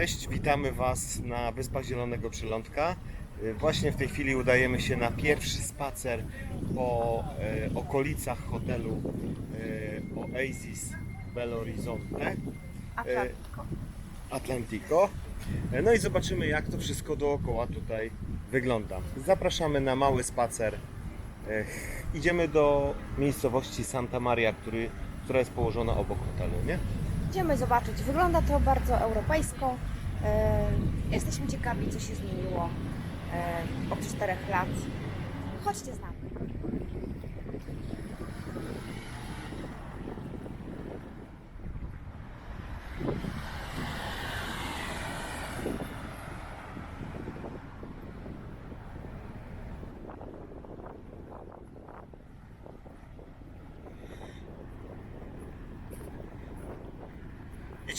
Cześć, witamy Was na Wyspach Zielonego Przylądka. Y, Właśnie w tej chwili udajemy się na pierwszy spacer po e, okolicach hotelu e, Oasis Belo Horizonte. Atlantico. No i zobaczymy jak to wszystko dookoła tutaj wygląda. Zapraszamy na mały spacer. E, Idziemy do miejscowości Santa Maria, który, która jest położona obok hotelu, nie? Idziemy zobaczyć. Wygląda to bardzo europejsko. E, Jesteśmy ciekawi, co się zmieniło e, od czterech lat. Chodźcie z nami.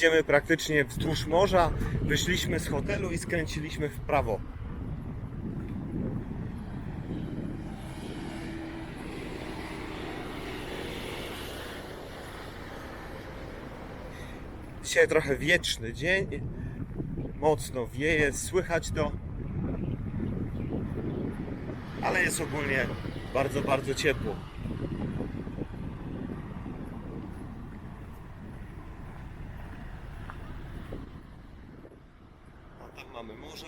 Idziemy praktycznie wzdłuż morza, wyszliśmy z hotelu i skręciliśmy w prawo. Dzisiaj trochę wieczny dzień, mocno wieje, słychać to, ale jest ogólnie bardzo, bardzo ciepło. A tam mamy morze.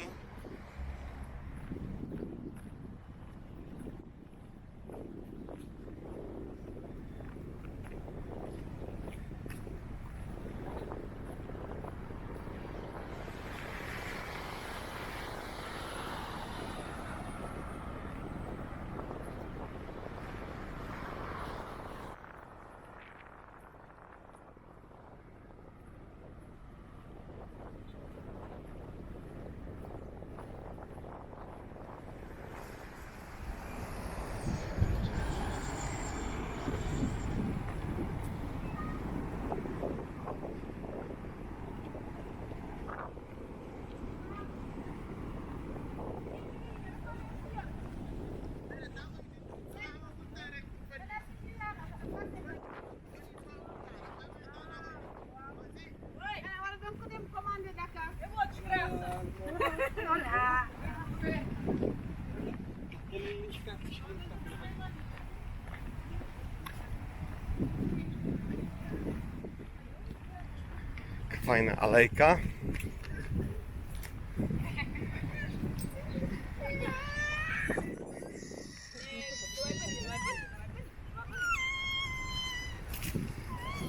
Fajna alejka.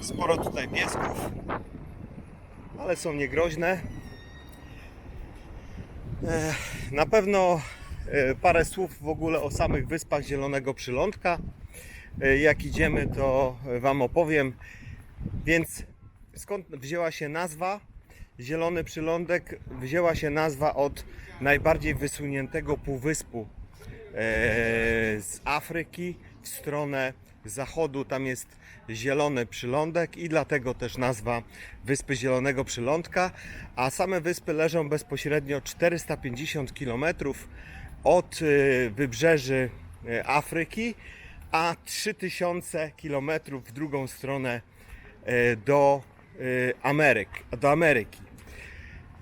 Sporo tutaj piesków, ale są niegroźne. Na pewno e, parę słów w ogóle o samych wyspach Zielonego Przylądka. E, Jak idziemy, to Wam opowiem. Więc skąd wzięła się nazwa? Zielony Przylądek wzięła się nazwa od najbardziej wysuniętego półwyspu e, z Afryki w stronę zachodu. Tam jest zielony przylądek i dlatego też nazwa Wyspy Zielonego Przylądka. A same wyspy leżą bezpośrednio 450 km od e, wybrzeży e, Afryki, a 3000 km w drugą stronę e, do Ameryk, do Ameryki.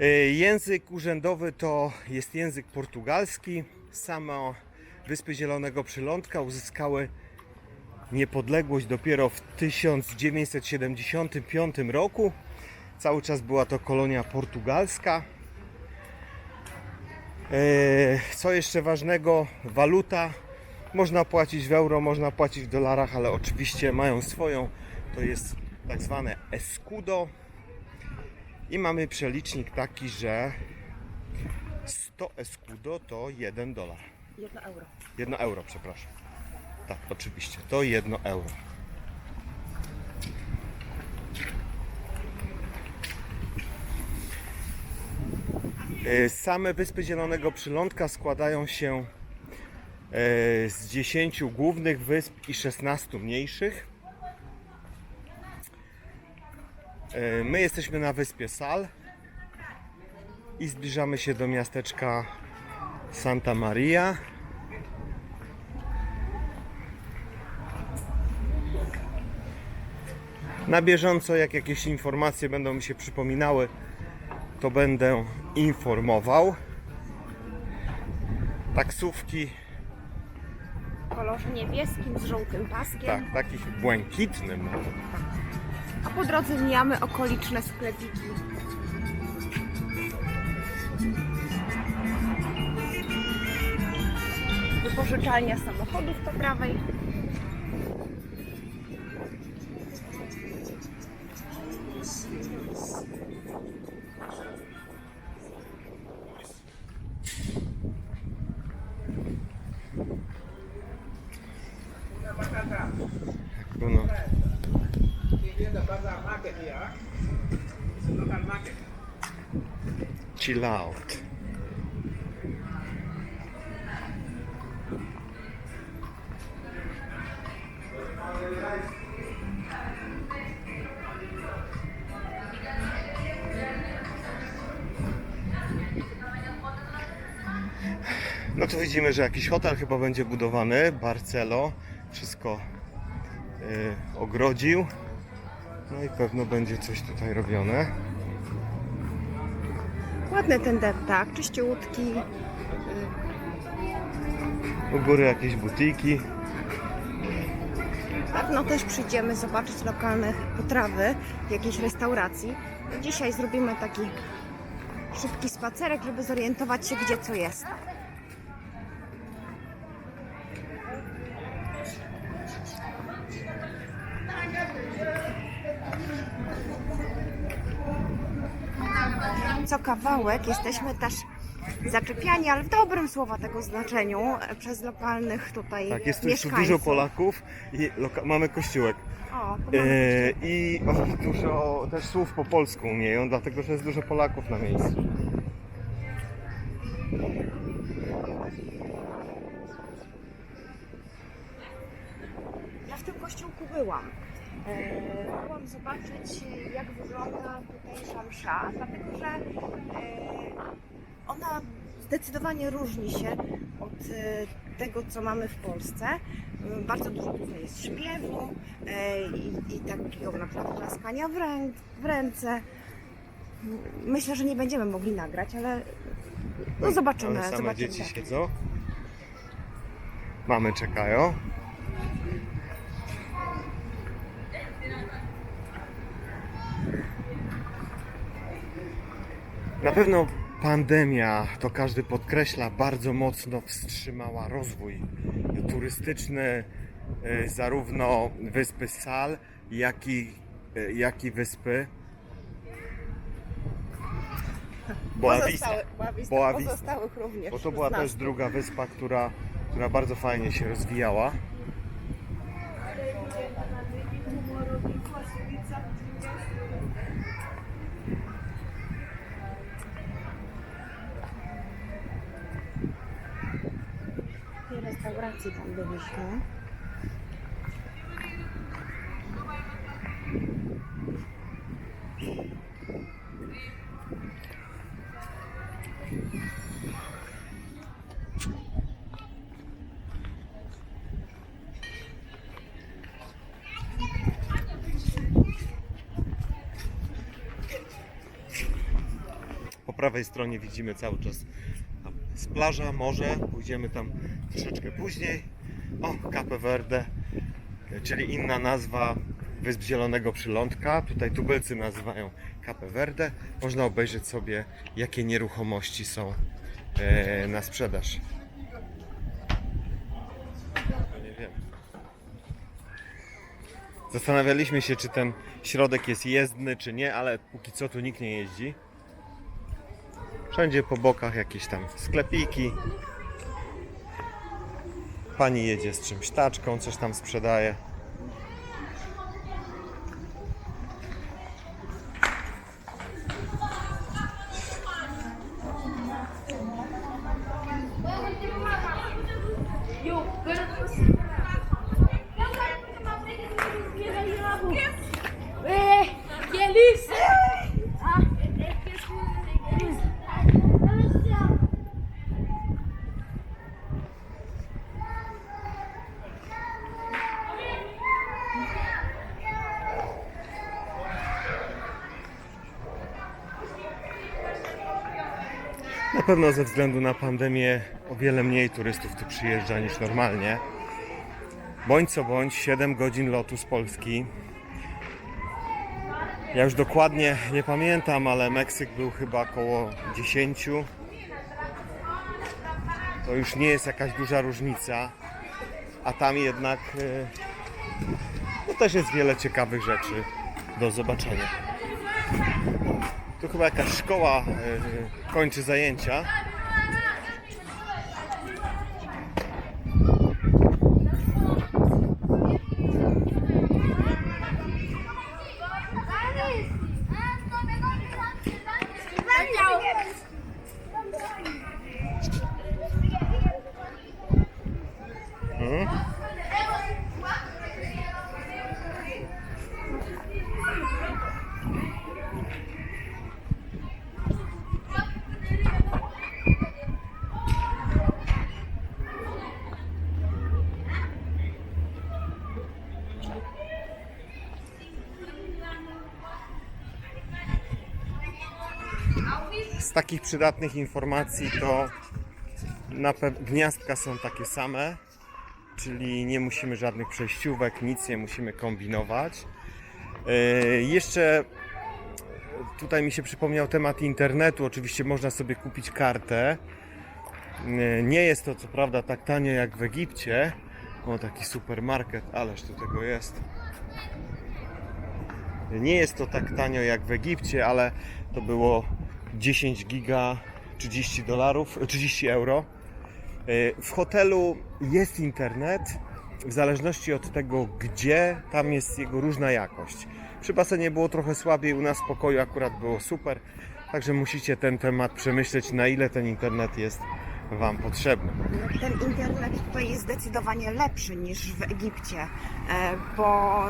E, Język urzędowy to jest język portugalski. Samo Wyspy Zielonego Przylądka uzyskały niepodległość dopiero w 1975 roku. Cały czas była to kolonia portugalska. E, Co jeszcze ważnego? Waluta. Można płacić w euro, można płacić w dolarach, ale oczywiście mają swoją. To jest tak zwane escudo. I mamy przelicznik taki, że 100 escudo to 1 dolar. Jedno euro. 1 euro, przepraszam. Tak, oczywiście, to 1 euro. E, Same Wyspy Zielonego Przylądka składają się e, z 10 głównych wysp i 16 mniejszych. E, My jesteśmy na wyspie Sal i zbliżamy się do miasteczka Santa Maria. Na bieżąco, jak jakieś informacje będą mi się przypominały, to będę informował. Taksówki, W kolorze niebieskim z żółtym paskiem. tak, takich błękitnym. A po drodze mijamy okoliczne sklepiki. Wypożyczalnia samochodów po prawej. Chill out. No tu widzimy, że jakiś hotel chyba będzie budowany, Barcelo, wszystko y, ogrodził. No i pewno będzie coś tutaj robione. Ładny ten deptak, czyściutki. U góry jakieś butiki. Pewno też przyjdziemy zobaczyć lokalne potrawy w jakiejś restauracji. Dzisiaj zrobimy taki szybki spacerek, żeby zorientować się, gdzie co jest. Co kawałek jesteśmy też zaczepiani, ale w dobrym słowa tego znaczeniu, e, przez lokalnych tutaj Tak, jest tu już mieszkańców. dużo Polaków i loka- mamy kościółek. O, to mamy E, I oni dużo też słów po polsku umieją, dlatego że jest dużo Polaków na miejscu. Ja w tym kościółku byłam. E, Byłam zobaczyć, jak wygląda tutejsza msza, dlatego że e, ona zdecydowanie różni się od e, tego, co mamy w Polsce. Bardzo dużo tutaj jest śpiewu i, i takiego na przykład klaskania w, ręk, w ręce. Myślę, że nie będziemy mogli nagrać, ale no zobaczymy. Ale same zobaczymy dzieci siedzą. Mamy czekają. Na pewno pandemia, to każdy podkreśla, bardzo mocno wstrzymała rozwój turystyczny e, zarówno wyspy Sal, jak i, e, jak i wyspy Boa Vista. Pozostałych, również. Bo to była też 16. druga wyspa, która, która bardzo fajnie się rozwijała. Restauracji tam byliśmy. Po prawej stronie widzimy cały czas plaża, morze. Pójdziemy tam troszeczkę później. O, Cape Verde, czyli inna nazwa Wysp Zielonego Przylądka. Tutaj tubylcy nazywają Cape Verde. Można obejrzeć sobie, jakie nieruchomości są e, na sprzedaż. Nie wiem. Zastanawialiśmy się, czy ten środek jest jezdny, czy nie, ale póki co tu nikt nie jeździ. Wszędzie po bokach jakieś tam sklepiki. Pani jedzie z czymś taczką, coś tam sprzedaje. Na pewno ze względu na pandemię o wiele mniej turystów tu przyjeżdża niż normalnie. Bądź co bądź, 7 godzin lotu z Polski. Ja już dokładnie nie pamiętam, ale Meksyk był chyba około 10. To już nie jest jakaś duża różnica, a tam jednak y, no też jest wiele ciekawych rzeczy do zobaczenia. Chyba jakaś szkoła y, kończy zajęcia. Z takich przydatnych informacji to na gniazdka są takie same, czyli nie musimy żadnych przejściówek, nic nie musimy kombinować. Yy, jeszcze tutaj mi się przypomniał temat internetu. Oczywiście można sobie kupić kartę. Yy, Nie jest to co prawda tak tanio jak w Egipcie. O, taki supermarket, ależ tu tego jest. Nie jest to tak tanio jak w Egipcie, ale to było 10 giga 30 dolarów, 30 euro. Yy, W hotelu jest internet, w zależności od tego gdzie, tam jest jego różna jakość. Przy basenie było trochę słabiej, u nas w pokoju akurat było super, także musicie ten temat przemyśleć, na ile ten internet jest Wam potrzebny. Ten internet tutaj jest zdecydowanie lepszy niż w Egipcie, e, bo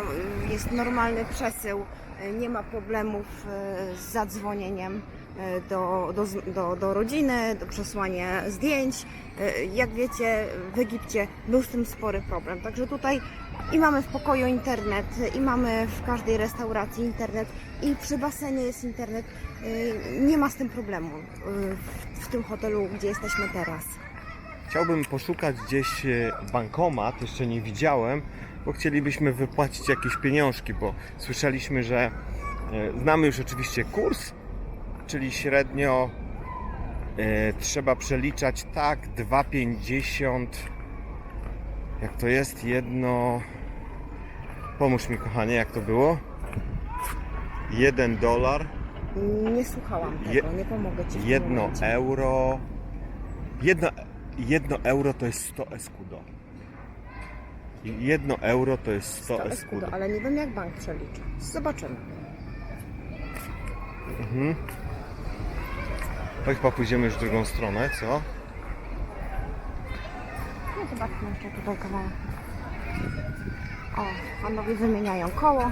jest normalny przesył, e, nie ma problemów e, z zadzwonieniem e, do, do, z- do, do rodziny, do przesłania zdjęć. E, Jak wiecie, w Egipcie był z tym spory problem. Także tutaj i mamy w pokoju internet, i mamy w każdej restauracji internet, i przy basenie jest internet. E, Nie ma z tym problemu e, w, tym hotelu, gdzie jesteśmy teraz. Chciałbym poszukać gdzieś e, bankomat, jeszcze nie widziałem, bo chcielibyśmy wypłacić jakieś pieniążki, bo słyszeliśmy, że e, znamy już oczywiście kurs, czyli średnio e, trzeba przeliczać tak 2,50 jak to jest jedno pomóż mi kochanie jak to było 1 dolar Nie słuchałam tego, Je- nie pomogę Ci w tym Jedno momencie. euro. Jedno, jedno euro to jest 100 escudo. Jedno euro to jest 100 To escudo. escudo, ale nie wiem jak bank przeliczy. Zobaczymy. To chyba pójdziemy już w drugą stronę, co? No zobaczmy jeszcze tutaj kawałek. O, panowie wymieniają koło.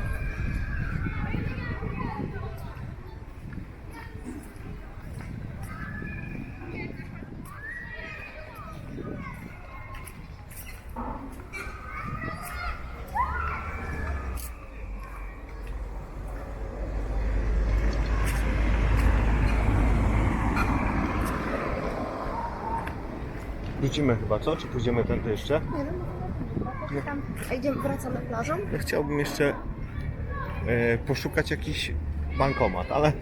Wrócimy chyba, co? Czy pójdziemy tędy jeszcze? Nie wiem, może tam. A idziemy, wracamy plażą? Ja chciałbym jeszcze e, poszukać jakiś bankomat, ale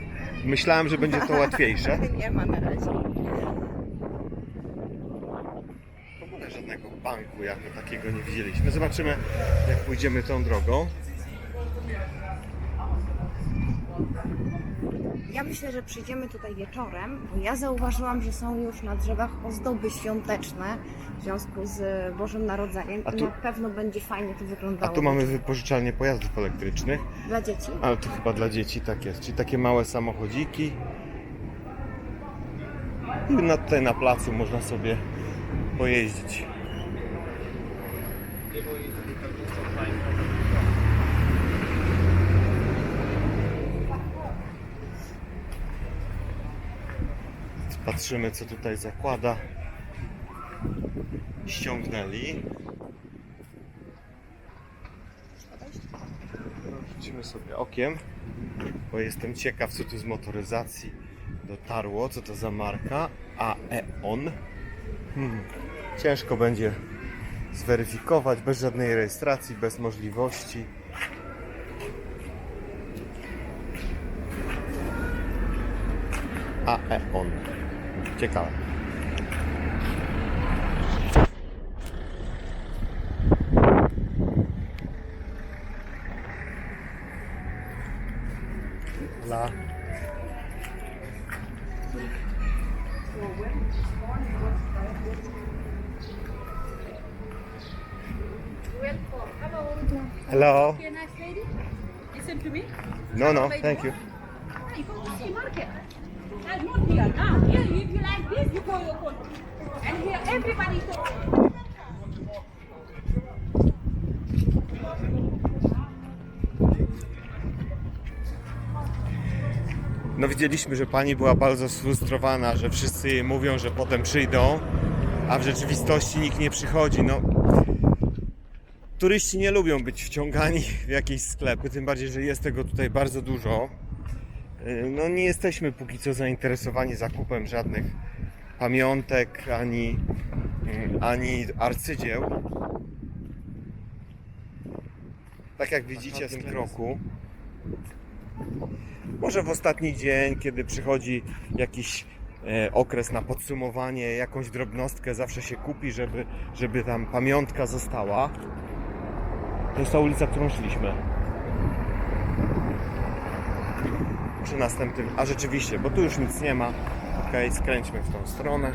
myślałem, że będzie to łatwiejsze. Nie ma na razie. W ogóle żadnego banku jako takiego nie widzieliśmy. Zobaczymy, jak pójdziemy tą drogą. Ja myślę, że przyjdziemy tutaj wieczorem, bo ja zauważyłam, że są już na drzewach ozdoby świąteczne w związku z Bożym Narodzeniem A i tu- na pewno będzie fajnie to A wyglądało. tu mamy wypożyczalnię pojazdów elektrycznych. Dla dzieci? Ale to chyba dla dzieci tak jest. Czyli takie małe samochodziki. I na, tutaj na placu można sobie pojeździć. Patrzymy co tutaj zakłada. Ściągnęli. Rzucimy sobie okiem, bo jestem ciekaw co tu z motoryzacji dotarło, co to za marka. Aeon. Hmm. Ciężko będzie zweryfikować bez żadnej rejestracji, bez możliwości. Aeon. Ciekawe. La. Hello. Hello. Here, nice lady. Listen to me. No, no, thank you. Everybody talk. No widzieliśmy, że pani była bardzo sfrustrowana, że wszyscy jej mówią, że potem przyjdą, a w rzeczywistości nikt nie przychodzi. No, turyści nie lubią być wciągani w jakieś sklepy, tym bardziej, że jest tego tutaj bardzo dużo. Yy, No nie jesteśmy póki co zainteresowani zakupem żadnych pamiątek ani, ani arcydzieł. Tak jak widzicie w tym kroku, może w ostatni dzień, kiedy przychodzi jakiś e, okres na podsumowanie, jakąś drobnostkę zawsze się kupi, żeby, żeby tam pamiątka została. To jest ta ulica, którą szliśmy. Przy następnym. A rzeczywiście, bo tu już nic nie ma. Okej, skręćmy w tą stronę.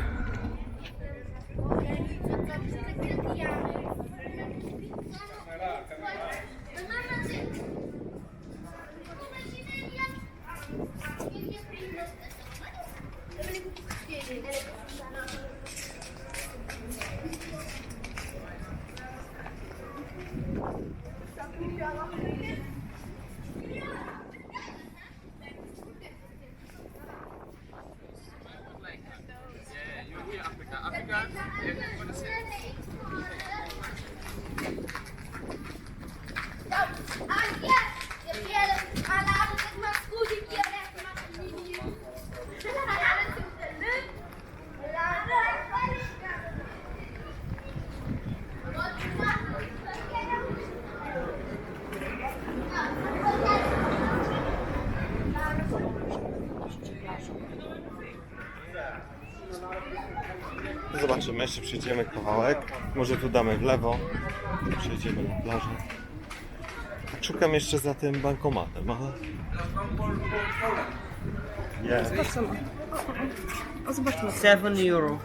Zobaczymy, jeszcze przejdziemy kawałek. Może tu damy w lewo. Przejdziemy na plażę. Tak Szukam jeszcze za tym bankomatem, ale... Jest. O, zobaczmy. 7 euro.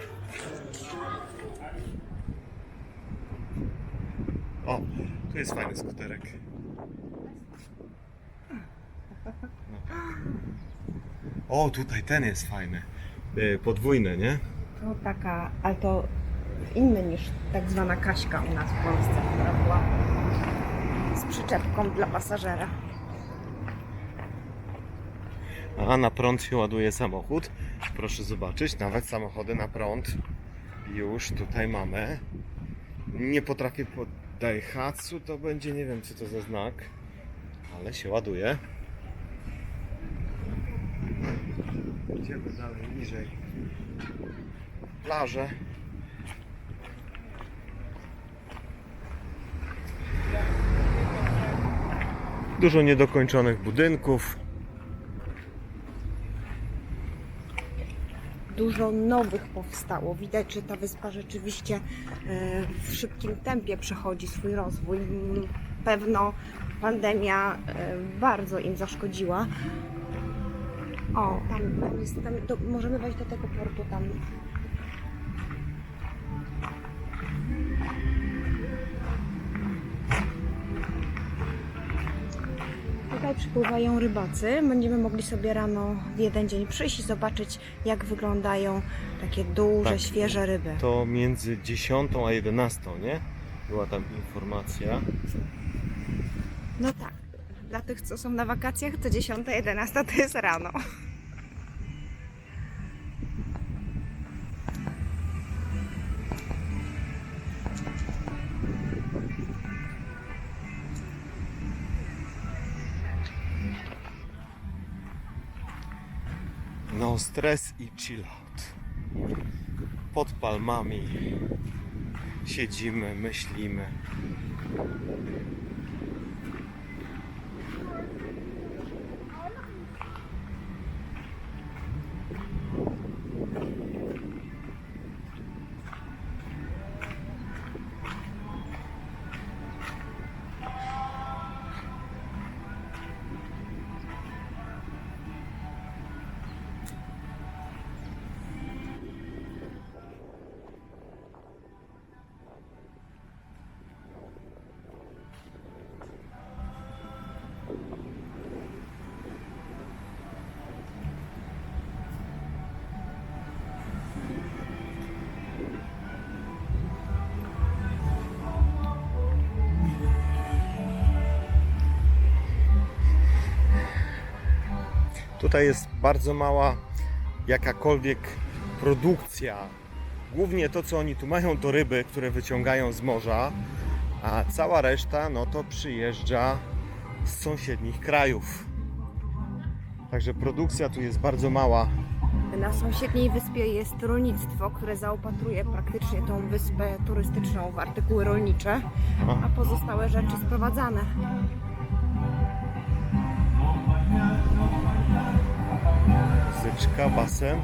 O, tu jest fajny skuterek. O, tutaj ten jest fajny. Y, Podwójny, nie? To taka, ale to inny niż tak zwana Kaśka u nas w Polsce, która była z przyczepką dla pasażera. A na prąd się ładuje samochód. Proszę zobaczyć, nawet samochody na prąd już tutaj mamy. Nie potrafię po Daihatsu, to będzie nie wiem co to za znak, ale się ładuje. Idziemy dalej, niżej. Plaże. Dużo niedokończonych budynków. Dużo nowych powstało. Widać, że ta wyspa rzeczywiście e, w szybkim tempie przechodzi swój rozwój. Pewno pandemia e, bardzo im zaszkodziła. O, tam, tam jest, tam, do, możemy wejść do tego portu tam. Przypływają rybacy. Będziemy mogli sobie rano w jeden dzień przyjść i zobaczyć, jak wyglądają takie duże, Tak. świeże ryby. To między 10 a 11, nie? Była tam informacja. No tak. Dla tych, co są na wakacjach, to 10, 11 to jest rano. Stres i chill out. Pod palmami siedzimy, myślimy. Tutaj jest bardzo mała jakakolwiek produkcja. Głównie to, co oni tu mają, to ryby, które wyciągają z morza, a cała reszta, no to przyjeżdża z sąsiednich krajów. Także produkcja tu jest bardzo mała. Na sąsiedniej wyspie jest rolnictwo, które zaopatruje praktycznie tą wyspę turystyczną w artykuły rolnicze, a pozostałe rzeczy sprowadzane. çıkamazsın.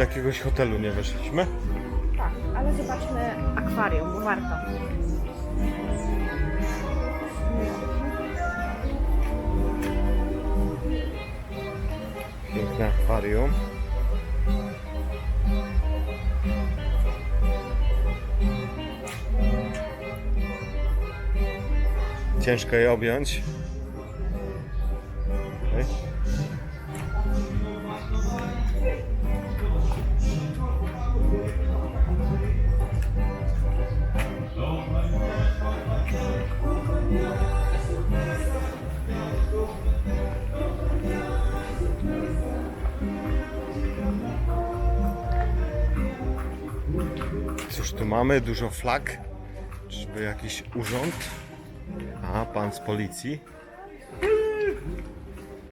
Do jakiegoś hotelu nie weszliśmy? tak, ale zobaczmy akwarium, bo warto. Piękne akwarium. Ciężko je objąć. Mamy? Dużo flag. Czyżby jakiś urząd? A, pan z policji.